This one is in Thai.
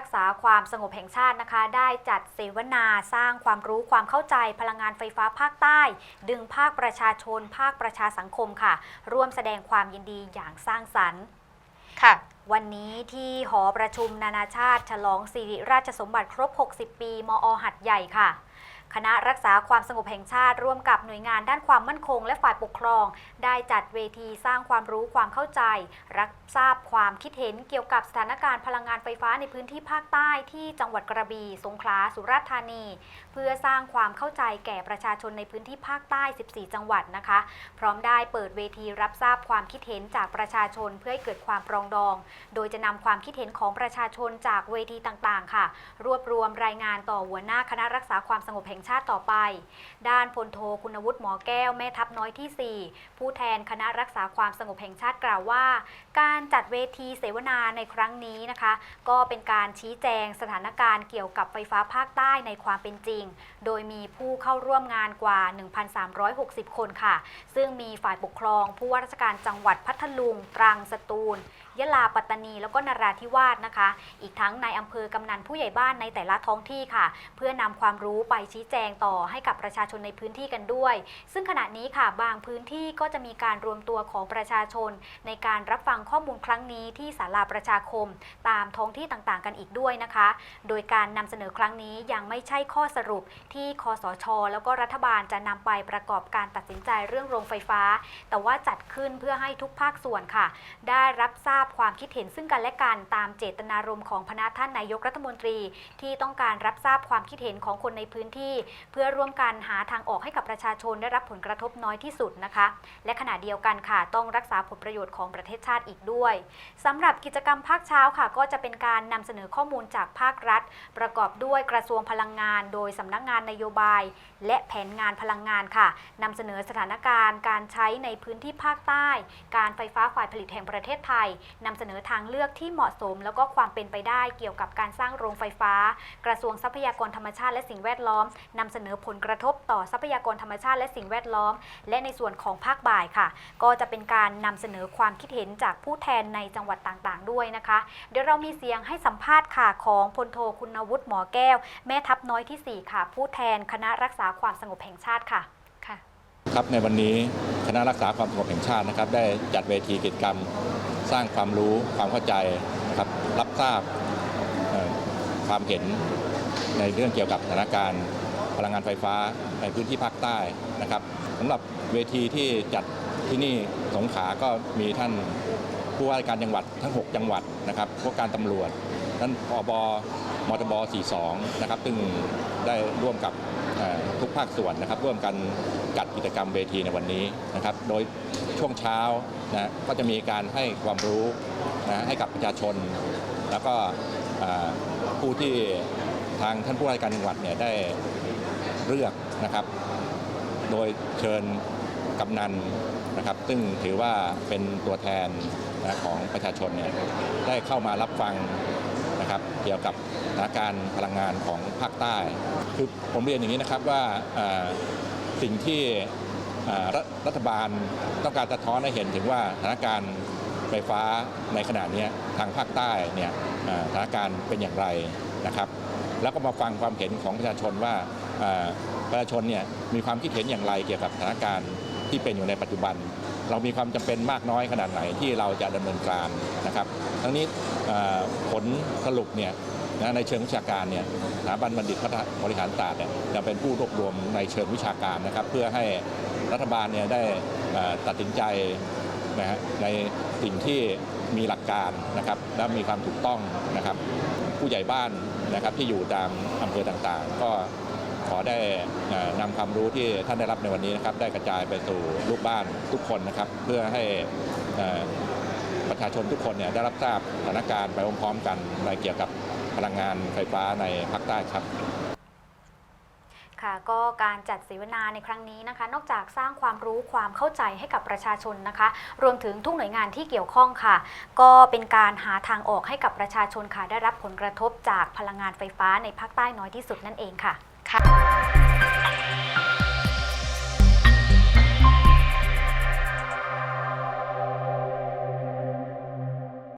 รักษาความสงบแห่งชาตินะคะ ได้จัดเสวนาสร้างความรู้ความเข้าใจพลังงานไฟฟ้าภาคใต้ ดึงภาคประชาชน ภาคประชาสังคมค่ะ ร่วมแสดงความยินดีอย่างสร้างสรรค์ค่ะวันนี้ที่หอประชุมนานาชาติ ฉลองสิริราชสมบัติครบ 60 ปี มอหัดใหญ่ค่ะ คณะรักษาความสงบแห่งชาติร่วมกับหน่วยงานด้านความมั่นคง และฝ่ายปกครอง ได้จัดเวทีสร้างความรู้ความเข้าใจ รับทราบความคิดเห็นเกี่ยวกับสถานการณ์พลังงานไฟฟ้าในพื้นที่ภาคใต้ที่จังหวัดกระบี่สงขลาสุราษฎร์ธานี เพื่อสร้างความเข้าใจแก่ประชาชนในพื้นที่ภาคใต้ 14 จังหวัดนะคะ พร้อมได้เปิดเวทีรับทราบความคิดเห็นจากประชาชนเพื่อให้เกิดความปรองดอง โดยจะนำความคิดเห็นของประชาชนจากเวทีต่างๆ ค่ะ รวบรวมรายงานต่อหัวหน้าคณะรักษาความสงบแห่งชาติต่อไป ด้านพลโทคุณวุฒิหมอแก้วแม่ทัพน้อยที่ 4 ผู้แทนคณะรักษาความสงบแห่งชาติกล่าวว่า การจัดเวทีเสวนาในครั้งนี้นะคะ ก็เป็นการชี้แจงสถานการณ์เกี่ยวกับไฟฟ้าภาคใต้ในความเป็นจริง โดยมีผู้เข้าร่วมงานกว่า 1,360 คนค่ะ ซึ่งมีฝ่ายปกครอง ผู้ว่าราชการจังหวัดพัทลุง ตรัง สตูล ยะลาปัตตานี แล้วก็นราธิวาสนะคะ อีกทั้งในายอำเภอกำนันผู้ใหญ่บ้านในแต่ละท้องที่ค่ะ เพื่อนำความรู้ไปชี้แจงต่อให้กับประชาชนในพื้นที่กันด้วย ซึ่งขณะนี้ค่ะบางพื้นที่ก็จะมีการรวมตัวของประชาชน ในการรับฟังข้อมูลครั้งนี้ที่ศาลาประชาคม ตามท้องที่ต่างๆ กันอีกด้วยนะคะ โดยการนำเสนอครั้งนี้ยังไม่ใช่ข้อสรุปที่คอสช แล้วก็รัฐบาลจะนำไปประกอบการตัดสินใจเรื่องโรงไฟฟ้า แต่ว่าจัดขึ้นเพื่อให้ทุกภาคส่วนค่ะ ได้รับทราบความคิดเห็นซึ่งกันและกันตามเจตนารมณ์ของพนักท่านนายกรัฐมนตรี ที่ต้องการรับทราบความคิดเห็นของคนในพื้นที่ เพื่อร่วมกันหาทางออกให้กับประชาชนได้รับผลกระทบน้อยที่สุดนะคะ และขณะเดียวกันค่ะต้องรักษาผลประโยชน์ของประเทศชาติอีกด้วยสำหรับกิจกรรมภาคเช้าค่ะ ก็จะเป็นการนำเสนอข้อมูลจากภาครัฐ ประกอบด้วยกระทรวงพลังงาน โดยสำนักงานนโยบาย และแผนงานพลังงานค่ะนำเสนอสถานการณ์การใช้ในพื้นที่ภาคใต้ การไฟฟ้าฝ่ายผลิตแห่งประเทศไทยนำเสนอทางเลือกที่เหมาะสม แล้วก็ความเป็นไปได้เกี่ยวกับการสร้างโรงไฟฟ้า กระทรวงทรัพยากรธรรมชาติและสิ่งแวดล้อมนำเสนอผลกระทบต่อทรัพยากรธรรมชาติและสิ่งแวดล้อม และในส่วนของภาคบ่ายค่ะ ก็จะเป็นการนำเสนอความคิดเห็นจากผู้แทนในจังหวัดต่างๆ ด้วยนะคะ เดี๋ยวเรามีเสียงให้สัมภาษณ์ค่ะของพลโทคุณวุฒิหมอแก้ว แม่ทัพน้อยทีสี่4 ค่ะ ผู้แทนคณะรักษาความสงบแห่งชาติค่ะค่ะครับในวันนี้คณะรักษาความสงบแห่งชาตินะครับ ได้จัดเวทีกิจกรรม สร้างความรู้ความเข้าใจนะครับรับทราบความเห็นในเรื่องเกี่ยวกับสถานการณ์พลังงานไฟฟ้าในพื้นที่ภาคใต้นะครับสำหรับเวทีที่จัดที่นี่สงขาก็มีท่านผู้ว่าราชการจังหวัดทั้ง 6 จังหวัดนะครับผู้การตำรวจ ท่านพบมทบ 42 นะครับ ซึ่งได้ร่วมกับทุกภาคส่วนนะครับ ร่วมกันจัดกิจกรรมเวทีในวันนี้นะครับ โดยช่วงเช้านะก็จะมีการให้ความรู้นะให้กับประชาชน แล้วก็ผู้ที่ทางท่านผู้ว่าการจังหวัดเนี่ยได้เลือกนะครับ โดยเชิญกำนันนะครับ ซึ่งถือว่าเป็นตัวแทนนะของประชาชนเนี่ยได้เข้ามารับฟัง นะครับเกี่ยวกับสถานการณ์พลังงานของภาคใต้ คือผมเรียนอย่างนี้นะครับว่าสิ่งที่รัฐรัฐบาลต้องการสะท้อนให้เห็นถึงว่าสถานการณ์ไฟฟ้าในขณะนี้ทางภาคใต้เนี่ยสถานการณ์เป็นอย่างไรนะครับ แล้วก็มาฟังความเห็นของประชาชนว่าประชาชนเนี่ยมีความคิดเห็นอย่างไรเกี่ยวกับสถานการณ์ที่เป็นอยู่ในปัจจุบัน เรามีความจำเป็นมากน้อยขนาดไหนที่เราจะดำเนินการนะครับ ทั้งนี้ผลสรุปเนี่ยนะในเชิงวิชาการเนี่ยสถาบันบัณฑิตพัฒนาบริหารศาสตร์เนี่ยจะเป็นผู้รวบรวมในเชิงวิชาการนะครับ เพื่อให้รัฐบาลเนี่ยได้ตัดสินใจนะฮะในสิ่งที่มีหลักการนะครับ และมีความถูกต้องนะครับ ผู้ใหญ่บ้านนะครับที่อยู่ตามอำเภอต่างๆ ก็ ขอได้เอ่อนำความรู้ที่ท่านได้รับในวันนี้นะครับ ได้กระจายไปสู่ลูกบ้านทุกคนนะครับ เพื่อให้ประชาชนทุกคนเนี่ยได้รับทราบสถานการณ์ไปพร้อมๆกันในเกี่ยวกับพลังงานไฟฟ้าในภาคใต้ครับค่ะก็การจัดเสวนาในครั้งนี้นะคะ นอกจากสร้างความรู้ความเข้าใจให้กับประชาชนนะคะ รวมถึงทุกหน่วยงานที่เกี่ยวข้องค่ะ ก็เป็นการหาทางออกให้กับประชาชนค่ะ ได้รับผลกระทบจากพลังงานไฟฟ้าในภาคใต้น้อยที่สุดนั่นเองค่ะ